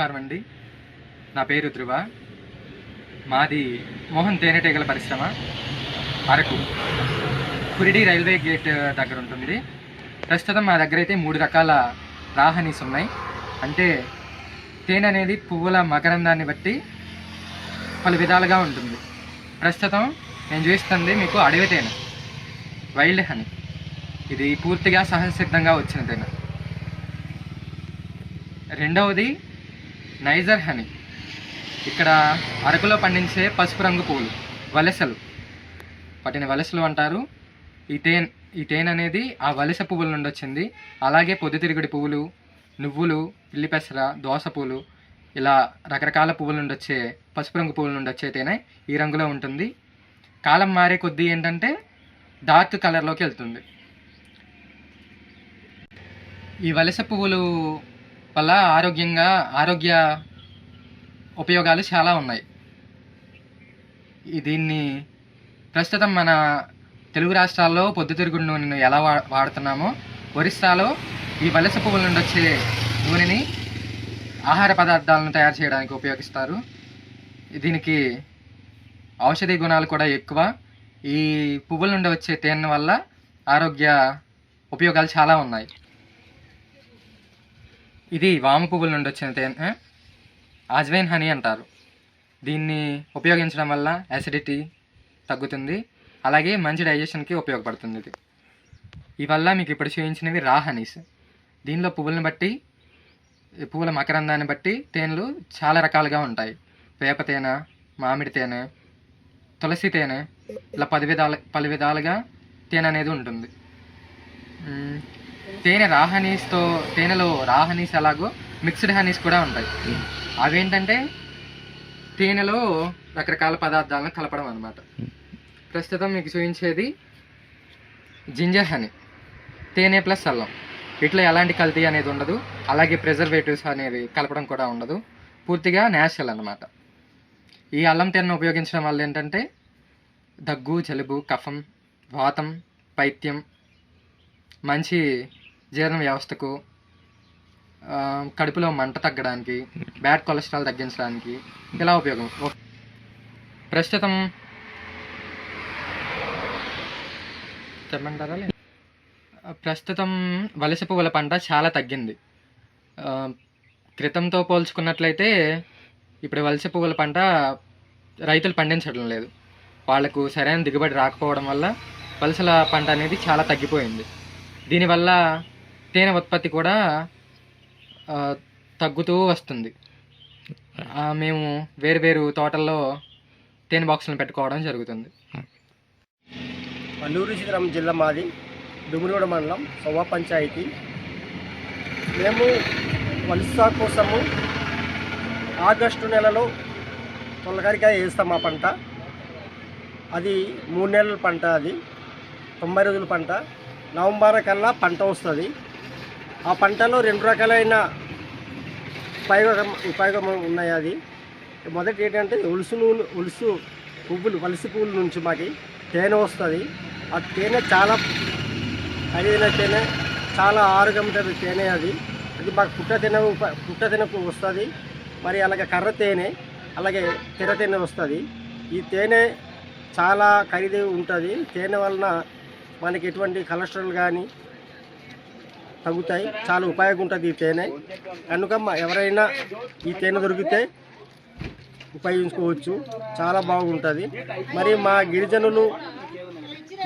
నమస్కారం అండి. నా పేరు ధృవ మాది మోహన్ తేనెటీగల పరిశ్రమ అరకు. కురిడి రైల్వే గేట్ దగ్గర ఉంటుంది ప్రస్తుతం మా దగ్గర అయితే మూడు రకాల రాహనీస్ ఉన్నాయి. అంటే తేనె అనేది పువ్వుల మకరందాన్ని బట్టి పలు విధాలుగా ఉంటుంది. ప్రస్తుతం నేను చూస్తుంది మీకు అడవి తేనె వైల్డ్ హనీ. ఇది పూర్తిగా సహజసిద్ధంగా వచ్చిన తేనె. రెండవది నైజర్ హనీ. ఇక్కడ అరకులో పండించే పసుపు రంగు పువ్వులు వలసలు. వాటిని వలసలు అంటారు. ఈ తేనె ఈ తేనె అనేది ఆ వలస పువ్వుల నుండి వచ్చింది. అలాగే పొద్దుతిరుగుడి పువ్వులు నువ్వులు పిల్లిపెసర దోస పువ్వులు ఇలా రకరకాల పువ్వుల నుండి వచ్చే పసుపు రంగు పువ్వుల నుండి వచ్చే తేనె ఈ రంగులో ఉంటుంది. కాలం మారే కొద్దీ ఏంటంటే డార్క్ కలర్లోకి వెళ్తుంది. ఈ వలస పువ్వులు వల్ల ఆరోగ్యంగా ఆరోగ్య ఉపయోగాలు చాలా ఉన్నాయి. దీన్ని ప్రస్తుతం మన తెలుగు రాష్ట్రాల్లో పొద్దుతిరుగుడు నూనెను ఎలా వా వాడుతున్నామో ఒరిస్సాలో ఈ వలస పువ్వుల నుండి వచ్చే నూనెని ఆహార పదార్థాలను తయారు చేయడానికి ఉపయోగిస్తారు. దీనికి ఔషధి గుణాలు కూడా ఎక్కువ. ఈ పువ్వుల నుండి వచ్చే తేనె వల్ల ఆరోగ్య ఉపయోగాలు చాలా ఉన్నాయి. ఇది వాము పువ్వుల నుండి వచ్చిన తేనె ఆజ్వైన్ హనీ అంటారు. దీన్ని ఉపయోగించడం వల్ల యాసిడిటీ తగ్గుతుంది. అలాగే మంచి డైజెషన్కి ఉపయోగపడుతుంది ఇది. ఇవల్ల మీకు ఇప్పుడు చూపించినవి రా హనీస్ దీనిలో పువ్వులను బట్టి ఈ పువ్వుల మకరందాన్ని బట్టి తేనెలు చాలా రకాలుగా ఉంటాయి. వేప తేనె మామిడి తేనె తులసి తేనె ఇలా పది విధాల పలు విధాలుగా తేనె అనేది ఉంటుంది. తేనె రాహనీస్తో తేనెలో రాహనీస్ అలాగో ఎలాగో మిక్స్డ్ హనీస్ కూడా ఉంటాయి. అవేంటంటే తేనెలో రకరకాల పదార్థాలను కలపడం అనమాట ప్రస్తుతం మీకు చూపించేది జింజర్ హనీ తేనె ప్లస్ అల్లం. ఇట్లా ఎలాంటి కల్తీ అనేది ఉండదు. అలాగే ప్రిజర్వేటివ్స్ అనేవి కలపడం కూడా ఉండదు. పూర్తిగా న్యాచురల్ అనమాట ఈ అల్లం తేనెను ఉపయోగించడం వల్ల ఏంటంటే దగ్గు జలుబు కఫం వాతం పైత్యం మంచి జీర్ణ వ్యవస్థకు కడుపులో మంట తగ్గడానికి బ్యాడ్ కొలెస్ట్రాల్ తగ్గించడానికి ఇలా ఉపయోగం. ప్రస్తుతం చెప్పమంటారా ప్రస్తుతం వలస పువ్వుల పంట చాలా తగ్గింది. క్రితంతో పోల్చుకున్నట్లయితే ఇప్పుడు వలస పువ్వుల పంట రైతులు పండించడం లేదు. వాళ్ళకు సరైన దిగుబడి రాకపోవడం వల్ల వలసల పంట అనేది చాలా తగ్గిపోయింది. దీనివల్ల తేనె ఉత్పత్తి కూడా తగ్గుతూ వస్తుంది. మేము వేరు వేరు తోటల్లో తేనె బాక్సులను పెట్టుకోవడం జరుగుతుంది. అల్లూరు సీతారాం జిల్లా మాది దుమ్మిగూడ మండలం సొవ్వ పంచాయతీ. మేము వలస కోసము ఆగస్టు నెలలో తొలగరికాయ వేస్తాం ఆ పంట. అది మూడు నెలల పంట అది తొంభై రోజుల పంట. నవంబర్ కల్లా పంట వస్తుంది. ఆ పంటలో రెండు రకాలైన ఉపయోగం ఉపయోగం ఉన్నాయి అది? మొదటి ఏంటంటే ఉలుసు నూనె ఉలుసు పువ్వులు వలసి పువ్వుల నుంచి మాకు తేనె వస్తుంది. ఆ తేనె చాలా ఖరీదైన తేనె చాలా ఆరోగ్యమైన తేనె అది. అది మాకు పుట్ట తేనె పుట్ట తేనెకు వస్తుంది. మరి అలాగే కర్ర తేనె అలాగే తెర తేనె వస్తుంది. ఈ తేనె చాలా ఖరీదు ఉంటుంది. తేనె వలన మనకి ఎటువంటి కొలెస్ట్రాల్ కానీ తగ్గుతాయి. చాలా ఉపయోగం ఉంటుంది ఈ తేనె. కనుక మా- ఎవరైనా ఈ తేనె దొరికితే ఉపయోగించుకోవచ్చు. చాలా బాగుంటుంది. మరి మా గిరిజనులు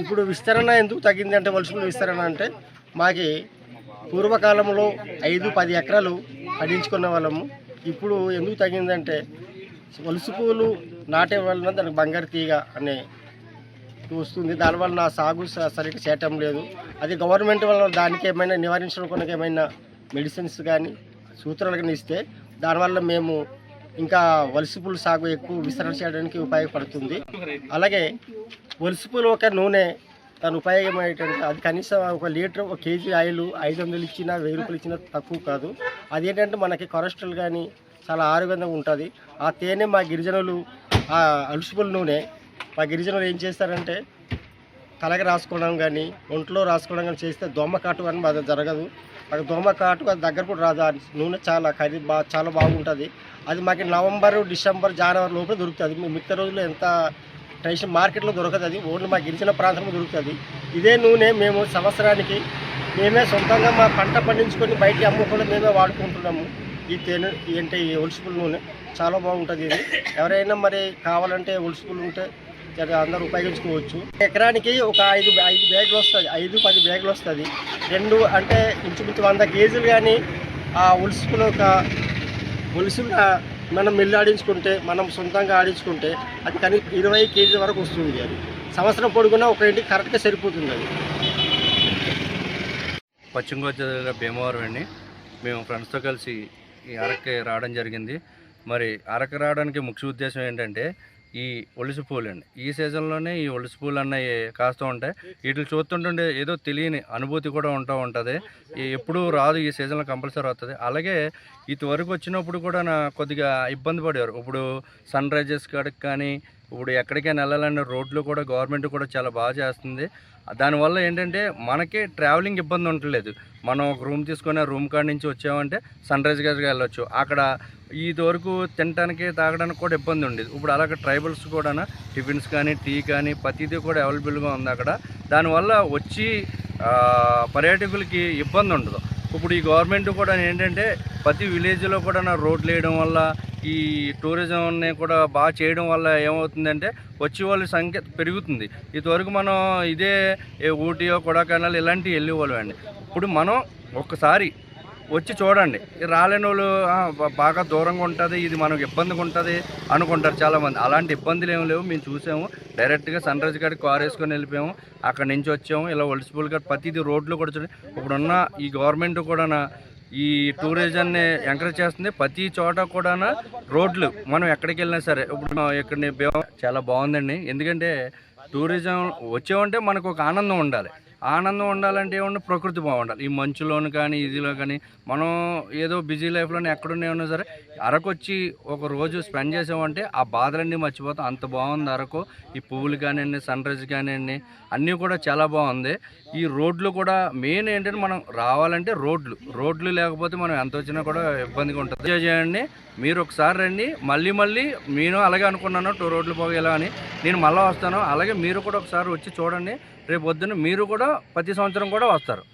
ఇప్పుడు విస్తరణ ఎందుకు తగ్గింది అంటే వలసలు విస్తరణ అంటే మాకి పూర్వకాలంలో ఐదు పది ఎకరాలు పడించుకునే వాళ్ళము. ఇప్పుడు ఎందుకు తగ్గిందంటే వలస పూలు నాటే వలన దానికి బంగారు తీగ అనే వస్తుంది. దానివల్ల నా సాగు సరిగ్గా చేయటం లేదు. అది గవర్నమెంట్ వల్ల దానికి ఏమైనా నివారించడానికి ఏమైనా మెడిసిన్స్ కానీ సూత్రాలు కానీ ఇస్తే దానివల్ల మేము ఇంకా వలసిపూలు సాగు ఎక్కువ విస్తరణ చేయడానికి ఉపయోగపడుతుంది. అలాగే వలసిపూలు ఒక నూనె దాని ఉపయోగం అది కనీసం ఒక లీటర్ ఒక కేజీ ఆయిల్ ఐదు వందలు ఇచ్చినా వెయ్యి రూపాయలు ఇచ్చినా తక్కువ కాదు. అదేంటంటే మనకి కొలెస్ట్రాల్ కానీ చాలా ఆరోగ్యంగా ఉంటుంది. ఆ తేనె మా గిరిజనులు ఆ అలుసుపుల నూనె మా గిరిజనులు ఏం చేస్తారంటే తలకి రాసుకోవడం కానీ ఒంట్లో రాసుకోవడం కానీ చేస్తే దోమ కాటు కానీ మాది జరగదు. మాకు దోమ కాటు అది దగ్గర కూడా రాదు. నూనె చాలా ఖరీదు బా చాలా బాగుంటుంది. అది మాకు నవంబర్ డిసెంబర్ జనవరి లోపల దొరుకుతుంది. మీ మిగతా రోజుల్లో ఎంత ట్రెడిషన్ మార్కెట్లో దొరకదు అది. ఓన్లీ మా గిరిజన ప్రాంతంలో దొరుకుతుంది. ఇదే నూనె మేము సంవత్సరానికి మేమే సొంతంగా మా పంట పండించుకొని బయటికి అమ్ముకుండా మేమే వాడుకుంటున్నాము. ఈ తేనె ఏంటి ఈ ఒలుసుపుల నూనె చాలా బాగుంటుంది ఇది. ఎవరైనా మరి కావాలంటే ఒలుసుపులు ఉంటే అందరూ ఉపయోగించుకోవచ్చు. ఎకరానికి ఒక ఐదు ఐదు బ్యాగులు వస్తుంది ఐదు పది బ్యాగులు వస్తుంది రెండు అంటే ఇంచుమించు వంద కేజీలు కానీ ఆ ఉలుసుపులు ఒక ఉలుసులు మనం మిల్లు ఆడించుకుంటే మనం సొంతంగా ఆడించుకుంటే అది కానీ ఇరవై కేజీల వరకు వస్తుంది అది. సంవత్సరం పొడుగునా ఒక ఇంటికి కరెక్ట్గా సరిపోతుంది అది. పశ్చిమ గోదావరి జిల్లా భీమవరం అండి. మేము ఫ్రెండ్స్తో కలిసి ఈ అరకు రావడం జరిగింది. మరి అరకు రావడానికి ముఖ్య ఉద్దేశం ఏంటంటే ఈ ఒలిసి పూలు అండి. ఈ సీజన్లోనే ఈ ఒలిసి పూలు అన్నవి కాస్తూ ఉంటాయి వీటిని చూస్తుంటుండే ఏదో తెలియని అనుభూతి కూడా ఉంటూ ఉంటుంది. ఎప్పుడూ రాదు ఈ సీజన్లో కంపల్సరీ వస్తుంది అలాగే ఇది వరకు వచ్చినప్పుడు కూడా నా కొద్దిగా ఇబ్బంది పడేవారు. ఇప్పుడు సన్ రైజెస్ కాడికి కానీ ఇప్పుడు ఎక్కడికైనా వెళ్ళాలన్న రోడ్లు కూడా గవర్నమెంట్ కూడా చాలా బాగా చేస్తుంది. దానివల్ల ఏంటంటే మనకి ట్రావెలింగ్ ఇబ్బంది ఉండట్లేదు. మనం ఒక రూమ్ తీసుకొని రూమ్ కాడ నుంచి వచ్చామంటే సన్ రైజ్ గారికి వెళ్ళొచ్చు. అక్కడ ఇది వరకు తినడానికి తాగడానికి కూడా ఇబ్బంది ఉండేది. ఇప్పుడు అలాగే ట్రైబల్స్ కూడా టిఫిన్స్ కానీ టీ కానీ ప్రతిదీ కూడా అవైలబుల్గా ఉంది అక్కడ. దానివల్ల వచ్చి పర్యాటకులకి ఇబ్బంది ఉండదు. ఇప్పుడు ఈ గవర్నమెంట్ కూడా ఏంటంటే ప్రతి విలేజ్లో కూడా రోడ్లు వేయడం వల్ల ఈ టూరిజంని కూడా బాగా చేయడం వల్ల ఏమవుతుందంటే వచ్చే వాళ్ళ సంఖ్య పెరుగుతుంది. ఇదివరకు మనం ఇదే ఊటీయో కొడైకెనాల్ ఇలాంటివి వెళ్ళేవాళ్ళం అండి. ఇప్పుడు మనం ఒక్కసారి వచ్చి చూడండి. రాలేని వాళ్ళు బాగా దూరంగా ఉంటుంది ఇది మనకు ఇబ్బందిగా ఉంటుంది అనుకుంటారు చాలామంది. అలాంటి ఇబ్బందులు ఏమి లేవు. మేము చూసాము. డైరెక్ట్గా సన్ రైజ్ కాడికి కార్ వేసుకొని వెళ్ళిపోయాము. అక్కడ నుంచి వచ్చాము. ఇలా ఒలిసిపూల్ కాడ ప్రతిదీ రోడ్లు కూడా చూడండి. ఇప్పుడున్న ఈ గవర్నమెంట్ కూడా ఈ టూరిజంని ఎంకరేజ్ చేస్తుంది. ప్రతి చోట కూడా రోడ్లు మనం ఎక్కడికి వెళ్ళినా సరే. ఇప్పుడు ఇక్కడ చాలా బాగుందండి. ఎందుకంటే టూరిజం వచ్చామంటే మనకు ఒక ఆనందం ఉండాలి. ఆనందం ఉండాలంటే ఏమన్నా ప్రకృతి బాగుండాలి. ఈ మంచులోను కానీ ఇదిలో కానీ మనం ఏదో బిజీ లైఫ్లోనే ఎక్కడున్నా ఉన్నా సరే అరకు వచ్చి ఒక రోజు స్పెండ్ చేసామంటే ఆ బాధలన్నీ మర్చిపోతాం. అంత బాగుంది అరకు. ఈ పువ్వులు కానివ్వండి సన్ రైజ్ కానివ్వండి అన్నీ కూడా చాలా బాగుంది. ఈ రోడ్లు కూడా మెయిన్ ఏంటంటే మనం రావాలంటే రోడ్లు. రోడ్లు లేకపోతే మనం ఎంత వచ్చినా కూడా ఇబ్బందిగా ఉంటుంది. ఎంజాయ్ చేయండి. మీరు ఒకసారి రండి. మళ్ళీ మళ్ళీ నేను అలాగే అనుకున్నాను. టూ రోడ్లు పోగేలా అని. నేను మళ్ళీ వస్తాను. అలాగే మీరు కూడా ఒకసారి వచ్చి చూడండి. రేపు పొద్దున్న మీరు కూడా ప్రతి సంవత్సరం కూడా వస్తారు.